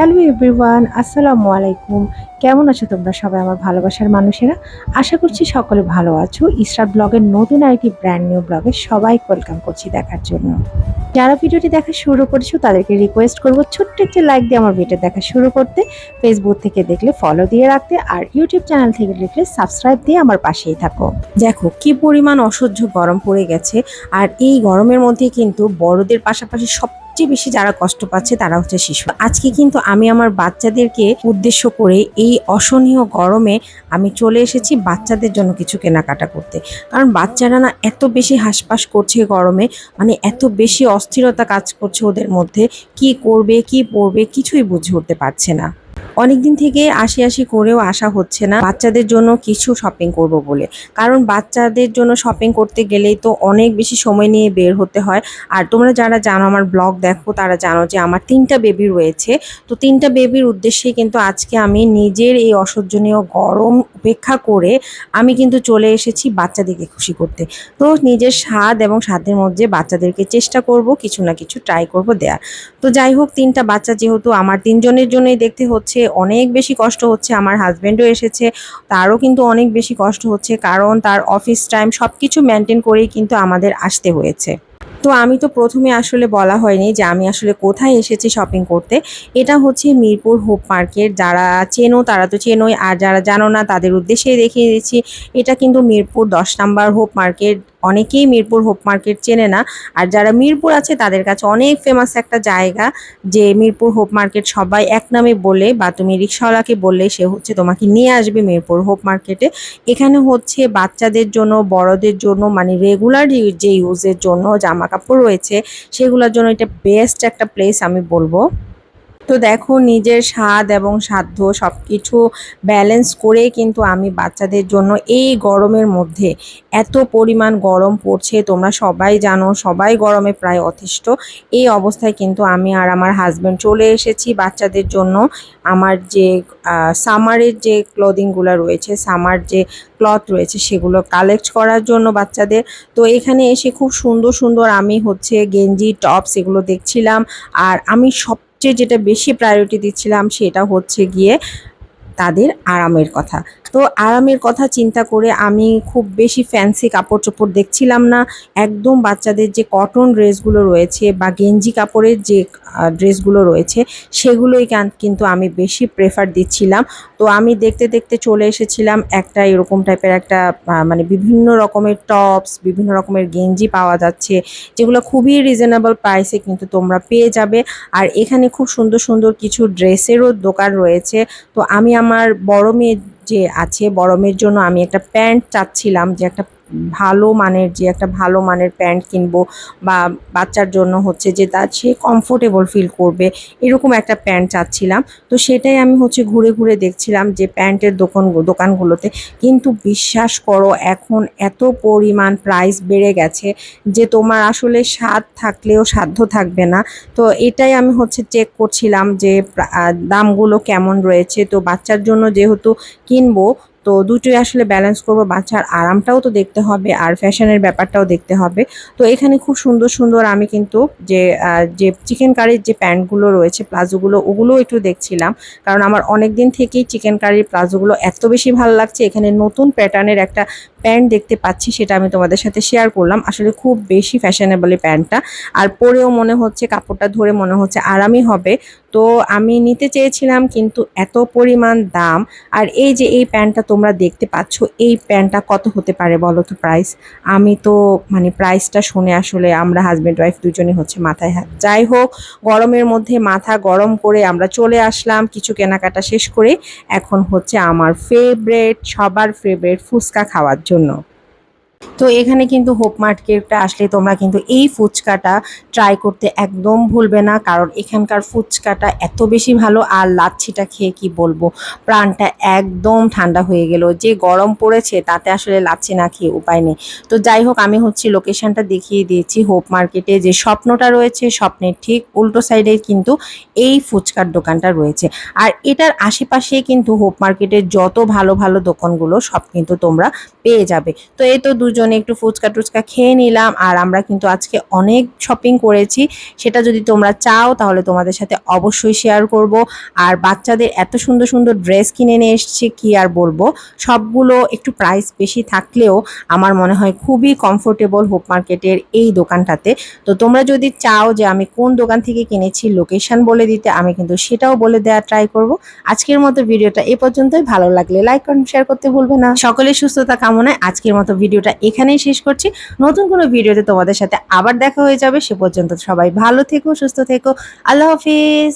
Hello everyone আসসালামু আলাইকুম। কেমন আছো তোমরা সবাই? আমার ভালোবাসার মানুষেরা। আশা করছি সকলে ভালো আছো। ইসরার ব্লগের নতুন আর আরেকটি ব্র্যান্ড নিউ ব্লগে সবাই ওয়েলকাম করছি দেখার জন্য। যারা ভিডিওটি দেখা শুরু করেছ, তাদেরকে রিকোয়েস্ট করব ছোট্ট একটি লাইক দিয়ে আমার ভিডিও দেখা শুরু করতে। ফেসবুক থেকে দেখলে ফলো দিয়ে রাখতে আর ইউটিউব চ্যানেল থেকে দেখলে সাবস্ক্রাইব দিয়ে আমার পাশেই থাকো। দেখো, কি পরিমাণ অসহ্য গরম পড়ে গেছে। আর এই গরমের মধ্যে কিন্তু বড়দের পাশাপাশি সবচেয়ে বেশি যারা কষ্ট পাচ্ছে তারা হচ্ছে শিশু। আজকে কিন্তু আমি আমার বাচ্চাদেরকে উদ্দেশ্য করে এই অসহনীয় গরমে আমি চলে এসেছি বাচ্চাদের জন্য কিছু কেনাকাটা করতে। কারণ বাচ্চারা না এত বেশি হাসপাস করছে গরমে মানে এত বেশি অস্থিরতা কাজ করছে ওদের মধ্যে, কি করবে, কি পড়বে কিছুই বুঝে উঠতে পারছে না। অনেকদিন থেকে আশি আশি করেও আসা হচ্ছে না। বাচ্চাদের জন্য কিছু শপিং করব বলে। কারণ বাচ্চাদের জন্য শপিং করতে গেলেই তো অনেক বেশি সময় নিয়ে বের হতে হয়। আর তোমরা যারা জানো, আমার ব্লগ দেখো, তারা জানো যে আমার তিনটা বেবি রয়েছে। তো তিনটা বেবির উদ্দেশ্যে কিন্তু আজকে আমি নিজের এই অসহ্যনীয় গরম উপেক্ষা করে আমি কিন্তু চলে এসেছি বাচ্চাদেরকে খুশি করতে। তো নিজের স্বাদ এবং স্বাদের মধ্যে বাচ্চাদেরকে চেষ্টা করব, কিছু না কিছু ট্রাই করব দেওয়ার তো যাই হোক, তিনটা বাচ্চা যেহেতু আমার তিনজনের জন্যই দেখতে হচ্ছে অনেক বেশি কষ্ট হচ্ছে, আমার হাজব্যান্ডও এসেছে, তারও কিন্তু অনেক বেশি কষ্ট হচ্ছে, কারণ তার অফিস টাইম সব কিছু মেনটেন করেই কিন্তু আমাদের আসতে হয়েছে। তো আমি তো প্রথমে আসলে বলা হয়নি যে আমি আসলে কোথায় এসেছি শপিং করতে। এটা হচ্ছে মিরপুর হোপ মার্কেট যারা চেনো তারা তো চেনোই, আর যারা জানো না তাদের উদ্দেশ্যেই দেখিয়ে দিচ্ছি, এটা কিন্তু মিরপুর দশ নাম্বার হোপ মার্কেট অনেকেই মিরপুর হোপ মার্কেট চেনে না। আর যারা মিরপুর আছে, তাদের কাছে অনেক ফেমাস একটা জায়গা যে মিরপুর হোপ মার্কেট সবাই এক নামে বলে বা তুমি রিক্সাওয়ালাকে বললে সে হচ্ছে তোমাকে নিয়ে আসবে মিরপুর হোপ মার্কেটে। এখানে হচ্ছে বাচ্চাদের জন্য, বড়দের জন্য মানে রেগুলার যে ইউজের জন্য জামা কাপড় রয়েছে, সেগুলোর জন্য এটা বেস্ট একটা প্লেস আমি বলব। তো দেখো নিজের স্বাদ এবং সাধ্য সব কিছু ব্যালেন্স করে কিন্তু আমি বাচ্চাদের জন্য এই গরমের মধ্যে এত পরিমাণ গরম পড়ছে, তোমরা সবাই জানো সবাই গরমে প্রায় অতিষ্ঠ। এই অবস্থায় কিন্তু আমি আর আমার হাজব্যান্ড চলে এসেছি বাচ্চাদের জন্য। আমার যে সামারের যে ক্লোদিংগুলো রয়েছে সামার যে ক্লথ রয়েছে, সেগুলো কালেক্ট করার জন্য বাচ্চাদের। তো এখানে এসে খুব সুন্দর সুন্দর আমি হচ্ছে গেঞ্জি টপস এগুলো দেখছিলাম। আর আমি সব সবচেয়ে যেটা বেশি প্রায়োরিটি দিচ্ছিলাম সেটা হচ্ছে গিয়ে তাদের আরামের কথা। তো আরামের কথা চিন্তা করে আমি খুব বেশি ফ্যান্সি কাপড় চোপড় দেখছিলাম না। একদম বাচ্চাদের যে কটন ড্রেসগুলো রয়েছে বা গেঞ্জি কাপড়ের যে ড্রেসগুলো রয়েছে, সেগুলোই কিন্তু আমি বেশি প্রেফার দিচ্ছিলাম। তো আমি দেখতে দেখতে চলে এসেছিলাম একটা এরকম টাইপের একটা মানে বিভিন্ন রকমের টপস বিভিন্ন রকমের গেঞ্জি পাওয়া যাচ্ছে, যেগুলো খুবই রিজনেবল প্রাইসে কিন্তু তোমরা পেয়ে যাবে। আর এখানে খুব সুন্দর সুন্দর কিছু ড্রেসেরও দোকান রয়েছে। তো আমি আমার বড় মেয়ে যে আছে বড় মেয়ের জন্য আমি একটা প্যান্ট চাচ্ছিলাম যে একটা ভালো মানের যে একটা ভালো মানের প্যান্ট কিনবো বা বাচ্চার জন্য হচ্ছে যে তার সে কমফোর্টেবল ফিল করবে, এরকম একটা প্যান্ট চাচ্ছিলাম। তো সেটাই আমি হচ্ছে ঘুরে ঘুরে দেখছিলাম যে প্যান্টের দোকান, দোকানগুলোতে। কিন্তু বিশ্বাস করো, এখন এত পরিমাণ প্রাইস বেড়ে গেছে যে তোমার আসলে স্বাদ থাকলেও সাধ্য থাকবে না। তো এটাই আমি হচ্ছে চেক করছিলাম যে দামগুলো কেমন রয়েছে। তো বাচ্চার জন্য যেহেতু কিনবো তো দুটোই আসলে ব্যালেন্স করব। বাচ্চার আরামটাও তো দেখতে হবে, আর ফ্যাশনের ব্যাপারটাও দেখতে হবে। তো এখানে খুব সুন্দর সুন্দর আমি কিন্তু যে যে চিকেন কারির যে প্যান্টগুলো রয়েছে, প্লাজোগুলো, ওগুলোও একটু দেখছিলাম। কারণ আমার অনেক দিন থেকেই চিকেন কারির প্লাজোগুলো এত বেশি ভালো লাগছে। এখানে নতুন প্যাটার্নের একটা প্যান্ট দেখতে পাচ্ছি, সেটা আমি তোমাদের সাথে শেয়ার করলাম। আসলে খুব বেশি ফ্যাশনেবল প্যান্টটা আর পরেও মনে হচ্ছে, কাপড়টা ধরে মনে হচ্ছে আরামই হবে। তো আমি নিতে চেয়েছিলাম, কিন্তু এত পরিমাণ দাম। আর এই যে এই প্যান্টটা তোমরা দেখতে পাচ্ছ এই প্যান্টটা কত হতে পারে বলো তো প্রাইস আমি তো মানে প্রাইসটা শুনে আসলে আমরা হাজব্যান্ড ওয়াইফ দুজনে হচ্ছে মাথায় হাত। যাই হোক, গরমের মধ্যে মাথা গরম করে আমরা চলে আসলাম, কিছু কেনাকাটা শেষ করে এখন হচ্ছে আমার ফেভারেট সবার ফেভারেট ফুচকা খাওয়ার জন্য। তো এখানে কিন্তু হোপ মার্কেটটা আসলে তোমরা কিন্তু এই ফুচকাটা ট্রাই করতে একদম ভুলবে না। কারণ এখানকার ফুচকাটা এত বেশি ভালো আর লাচ্ছিটা খেয়ে কি বলব? প্রাণটা একদম ঠান্ডা হয়ে গেল। যে গরম পড়েছে তাতে আসলে লাচ্ছি না খেয়ে উপায় নেই। তো যাই হোক, আমি হচ্ছে লোকেশনটা দেখিয়ে দিয়েছি হোপ মার্কেটে যে স্বপ্নটা রয়েছে, স্বপ্নের ঠিক উল্টো সাইডে কিন্তু এই ফুচকার দোকানটা রয়েছে। আর এটার আশেপাশে কিন্তু হোপ মার্কেটের যত ভালো ভালো দোকানগুলো সব কিন্তু তোমরা পেয়ে যাবে। তো এই তো দু দুজনে একটু ফুচকা টুচকা খেয়ে নিলাম। আর আমরা কিন্তু আজকে অনেক শপিং করেছি। সেটা যদি তোমরা চাও, তাহলে তোমাদের সাথে অবশ্যই শেয়ার করব। আর বাচ্চাদের এত সুন্দর সুন্দর ড্রেস কিনে নিয়ে এসেছি, কি আর বলব? সবগুলো একটু প্রাইস বেশি থাকলেও আমার মনে হয় খুবই কমফোর্টেবল হোপ মার্কেটের এই দোকানটাতে। তো তোমরা যদি চাও যে আমি কোন দোকান থেকে কিনেছি লোকেশন বলে দিতে, আমি কিন্তু সেটাও বলে দেওয়ার ট্রাই করব। আজকের মতো ভিডিওটা এ পর্যন্তই। ভালো লাগলে লাইক কমেন্ট শেয়ার করতে ভুলবে না। সকলের সুস্থতা কামনায় আজকের মতো ভিডিওটা এখানেই শেষ করছি। নতুন কোনো ভিডিওতে তোমাদের সাথে আবার দেখা হয়ে যাবে। সে পর্যন্ত সবাই ভালো থেকো, সুস্থ থেকো। আল্লাহ হাফিজ।